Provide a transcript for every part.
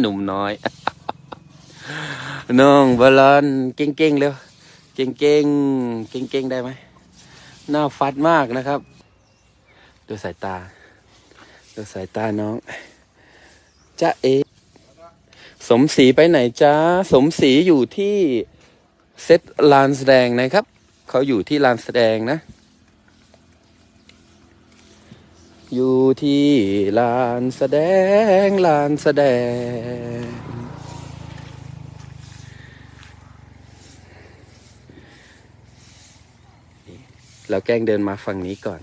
หนุ่มน้อย น้องบอลลอนเก่งๆเร็ว เก่งๆ เก่งๆ ได้ไหม หน้าฟัดมากนะครับ ดูสายตา ดูสายตาน้องจ้าเอ สมศรีไปไหนจ้า สมศรีอยู่ที่เซตลานแสดงนะครับ เขาอยู่ที่ลานแสดงนะ อยู่ที่ลานแสดงลานแสดง เราแกล้งเดินมาฝั่งนี้ก่อน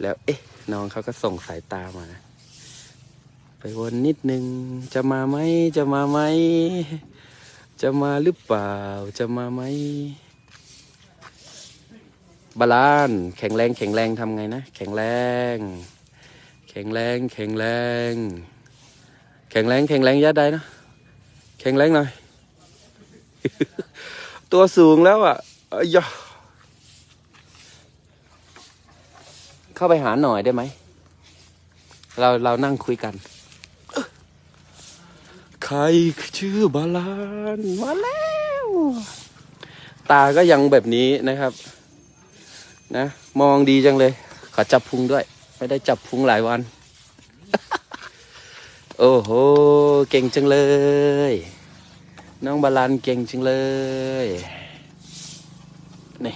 แล้วเอ๊ะ น้องเขาก็ส่งสายตามาไปวนนิดนึง จะมาไหม จะมาไหม จะมาหรือเปล่า จะมาไหมบาลานแข็งแรงแข็งแรงทำไงนะ แข็งแรง ข็งแรงแข็งแรง แข็งแรงแข็งแรงยัดได้นะแข็งแรงหน่อย ตัวสูงแล้วอะเอ้ยยะเข้าไปหาหน่อยได้ไหม เราเรานั่งคุยกัน ใครชื่อบาลานมาแล้ว ตาก็ยังแบบนี้นะครับ นะ มองดีจังเลย ขอจับพุงด้วย ไม่ได้จับพุงหลายวัน โอ้โห เก่งจังเลย น้องบาลานเก่งจังเลย นี่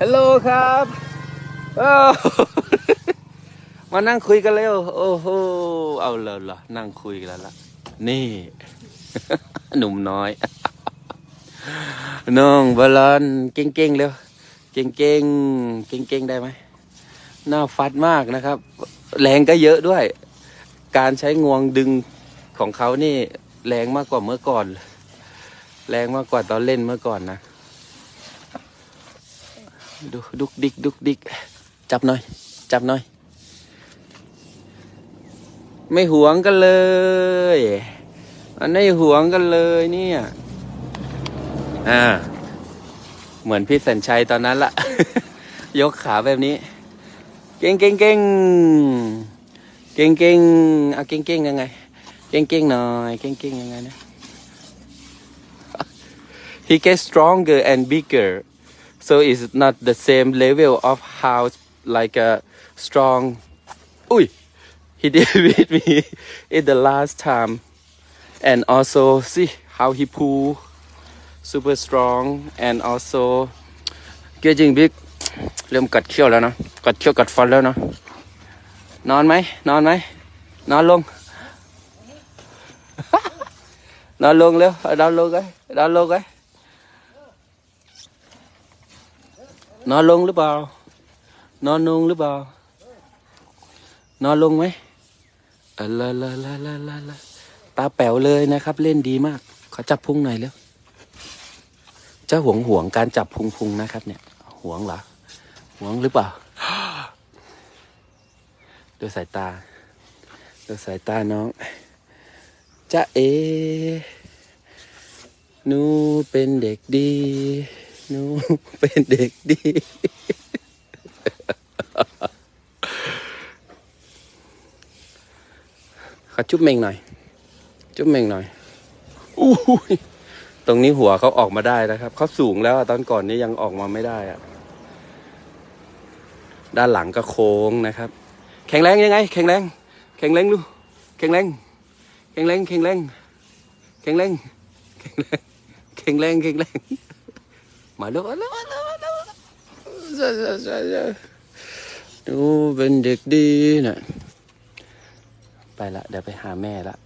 ฮัลโหลครับมานั่งคุยกันเร็วโอ้โห เอาเลยเหรอนั่งคุยกันแล้วล่ะนี่ หนุ่มน้อย น้องบอลลอนเก่งๆเร็ว เก่งๆเก่งๆได้ไหมหน้าฟัดมากนะครับ แรงก็เยอะด้วย การใช้งวงดึงของเขานี่แรงมากกว่าเมื่อก่อน แรงมากกว่าตอนเล่นเมื่อก่อนนะ ดูดุกดิกดุกดิกจับหน่อย จับหน่อย ไม่หวงกันเลยมันไม่หวงกันเลยเนี่ย อ่า เหมือนพี่สัญชัยตอนนั้นละ ยกขาแบบนี้ เก่งเก่งเก่งเก่งเก่งเอาเก่งเก่งยังไง เก่งเก่งหน่อย เก่งเก่งยังไงนะ he gets stronger and bigger so it's not the same level of how like a strong อุ้ย he did with me in the last time and also see how he pull super strong and also getting big เริ่มกัดเขี้ยวแล้วนะ กัดเขี้ยวกัดฟันแล้วนะ นอนไหม นอนไหม นอนลง นอนลงเร็วนอนลงไงนอนลงไงนอนลงหรือเปล่า นอนลงหรือเปล่า นอนลงไหมเออละละละละละละตาแป๋วเลยนะครับ เล่นดีมาก ขอจับพุงหน่อยเร็ว จ้าหวงห่วงการจับพุงพุงนะครับเนี่ยห่วงเหรอห่วงหรือเปล่าดูสายตาดูสายตาน้องจ้าเอหนูเป็นเด็กดีหนูเป็นเด็กดี ขอจุ๊บเมงหน่อย จุ๊บเมงหน่อยอู้ย ตรงนี้หัวเขาออกมาได้นะครับเขาสูงแล้วตอนก่อนนี้ยังออกมาไม่ได้อะด้านหลังก็โค้งนะครับ แข็งแรงยังไง แข็งแรง แข็งแรงดูแข็งแรงแข็งแรง แข็งแรง แข็งแรง แข็งแรง แข็งแรง แข็งแรง มาล้วมาล้วมาล้วมาล้วใช่ใช่ใช่ใช่ดูเป็นเด็กดีนะไปละเดี๋ยวไปหาแม่ละ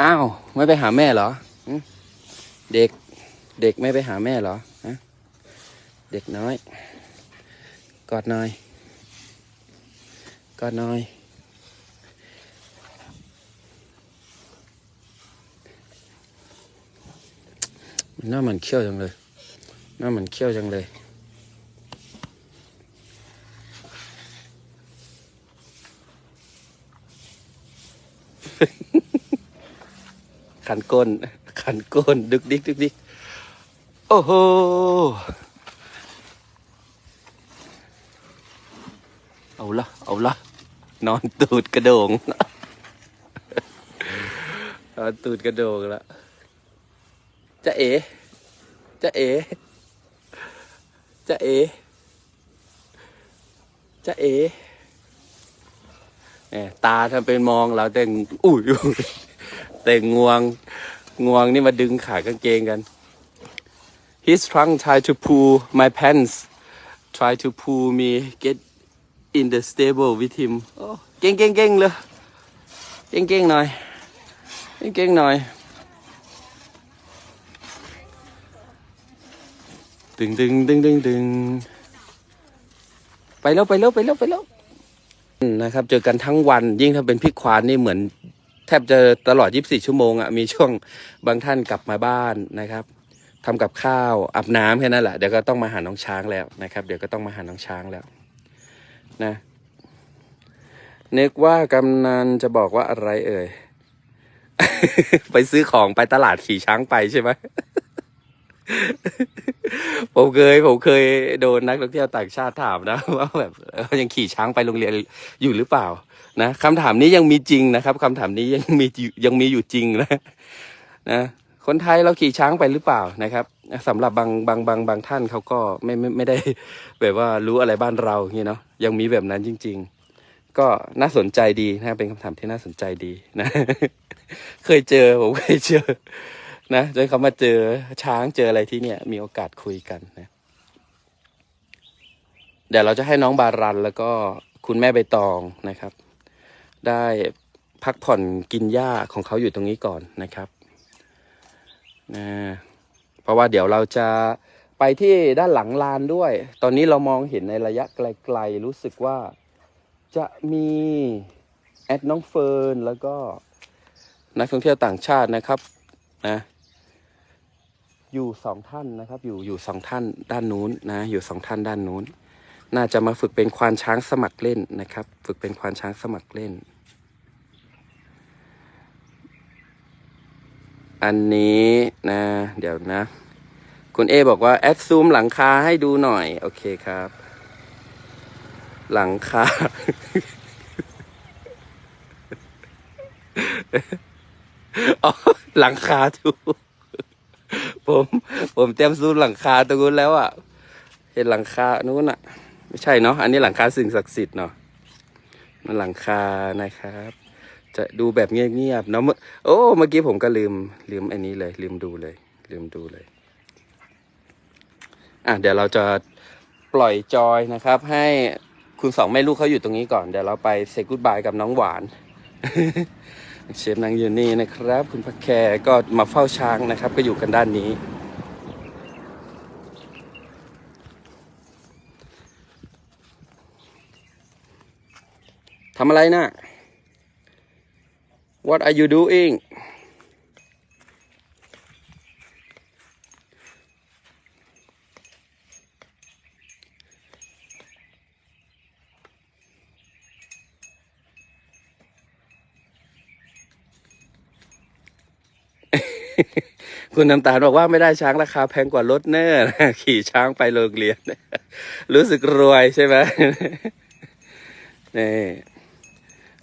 อ้าวไม่ไปหาแม่เหรอเด็กเด็กไม่ไปหาแม่เหรอฮะเด็กน้อย กอดหน่อย กอดหน่อยน้ามันเขี้ยวจังเลยน้ามันเขี้ยวจังเลย ขันก้นขันก้น ดึกดิกดึกดิกโอ้โหเอาละเอาละนอนตูดกระโดงนอนตูดกระโดงละจะเอ๋จะเอ๋จะเอ๋จะเอ๋เนี่ยตาทำเป็นมองเราแต่งอุ้ย แต่งวงงวงนี่มาดึงขากางเกงกัน He's trying try to pull my pants try to pull me get in the stable with him เก่งเก่งเก่งเลยเก่งเก่งหน่อยเก่งเก่งหน่อยตึงตึงตึงตึงตึงไปแล้วไปแล้วไปแล้วไปแล้วนะครับ เจอกันทั้งวันยิ่งถ้าเป็นพี่ควานนี่เหมือน แทบจะตลอด 24 ชั่วโมงอะ่ะมีช่วงบางท่านกลับมาบ้านนะครับทำกับข้าวอาบน้ำแค่นั้นแหละเดี๋ยวก็ต้องมาหาน้องช้างแล้วนะครับ เดี๋ยวก็ต้องมาหาน้องช้างแล้วนะนึกว่ากำนันจะบอกว่าอะไรเอ่ย ไปซื้อของไปตลาดขี่ช้างไปใช่ไหมผมเคยผมเคยโดนนักท่องเที่ยวต่างชาติถามนะว่าแบบยังขี่ช้างไปโรงเรียนอยู่หรือเปล่า นะคำถามนี้ยังมีจริงนะครับคำถามนี้ยังมียังมีอยู่จริงนะนะคนไทยเราขี่ช้างไปหรือเปล่านะครับสำหรับบางบางบางบางท่านเขาก็ไม่ไม่ไม่ได้แบบว่ารู้อะไรบ้านเราอย่างนี้เนาะยังมีแบบนั้นจริง ๆ ก็น่าสนใจดีนะเป็นคำถามที่น่าสนใจดีนะ เคยเจอผมเคยเจอนะจนเขามาเจอช้างเจออะไรที่เนี่ย มีโอกาสคุยกันนะเดี๋ยวเราจะให้น้องบารันแล้วก็คุณแม่ใบตองนะครับ ได้พักผ่อนกินหญ้าของเขาอยู่ตรงนี้ก่อนนะครับนะเพราะว่าเดี๋ยวเราจะไปที่ด้านหลังลานด้วย ตอนนี้เรามองเห็นในระยะไกลๆ รู้สึกว่าจะมีแอดน้องเฟิร์นแล้วก็นักท่องเที่ยวต่างชาตินะครับนะอยู่สองท่านนะครับ อยู่อยู่สองท่านด้านนู้นนะ อยู่สองท่านด้านนู้น น่าจะมาฝึกเป็นควานช้างสมัครเล่นนะครับ ฝึกเป็นควานช้างสมัครเล่น อันนี้นะ เดี๋ยวนะ คุณเอบอกว่า แอดซูมหลังคาให้ดูหน่อย โอเคครับ หลังคาอ๋อหลังคาถูกผม ผมเตรียมซูมหลังคาตรงนู้นแล้วอะ เห็นหลังคานู้นอะ ไม่ใช่เนาะอันนี้หลังคาสิ่งศักดิ์สิทธิ์เนาะมันหลังคานะครับ จะดูแบบเงียบๆเนาะเมื่อโอ้เมื่อกี้ผมก็ลืมลืมอันนี้เลย ลืมดูเลย ลืมดูเลย อะเดี๋ยวเราจะปล่อยจอยนะครับ ให้คุณสองแม่ลูกเขาอยู่ตรงนี้ก่อน เดี๋ยวเราไปเซ็กุดบายกับน้องหวานเชฟนางยูนี่นะครับ คุณพักแคร์ก็มาเฝ้าช้างนะครับ ก็อยู่กันด้านนี้ ทำอะไรนะ What are you doing คุณน้ำตาลบอกว่าไม่ได้ช้างราคาแพงกว่ารถเนอร์ขี่ช้างไปโรงเรียน รู้สึกรวยใช่ไหมนี่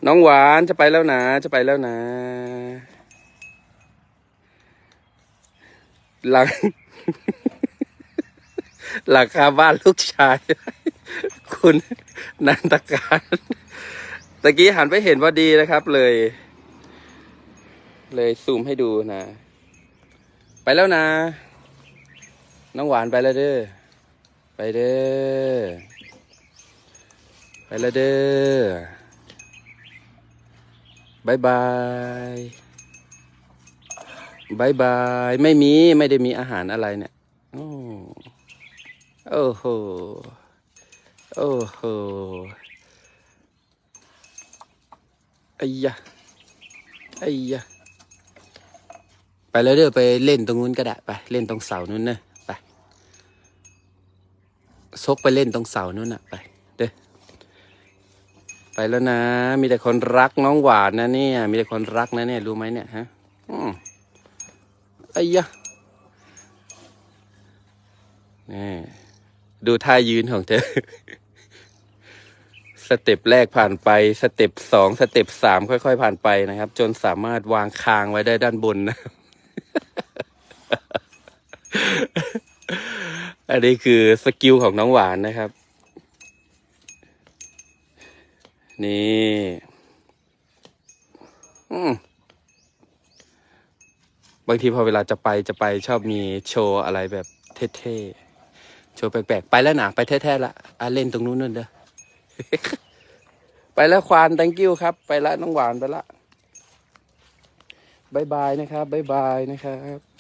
น้องหวานจะไปแล้วนะ จะไปแล้วนะ หลัง หลังคาบ้านลูกชาย คุณนันตการตะกี้หันไปเห็นว่าดีนะครับ เลย เลยซูมให้ดูนะ ไปแล้วนะ น้องหวานไปแล้วเด้อไปเด้อไปแล้วเด้อ บายบายบายบาย ไม่มีไม่ได้มีอาหารอะไรเนี่ยโอ้โอ้โหโอ้โหไอ้ยะไอ้ยะไปแล้วเด้อไปเล่นตรงนู้นก็ได้ไปเล่นตรงเสานู้นเนอะไปซกไปเล่นตรงเสานู้นน่ะไป ไปแล้วนะ มีแต่คนรักน้องหวานนะเนี่ย มีแต่คนรักนะเนี่ย รู้ไหมเนี่ยฮะอืมไอ้ยะนี่ดูท่ายืนของเธอ สเต็ปแรกผ่านไป สเต็ปสอง สเต็ปสามค่อย ๆ ผ่านไปนะครับ จนสามารถวางคางไว้ได้ด้านบนนะ อันนี้คือสกิลของน้องหวานนะครับ นี่บางทีพอเวลาจะไปจะไปชอบมีโชว์อะไรแบบเท่ๆ โชว์แปลกๆ ไปแล้วหนาไปแท้ๆละอะเล่นตรงนู้นนั่นเด้อไปแล้วควาน thank you ครับ ไปละน้องหวานไปละบายบายนะครับบายบายนะครับ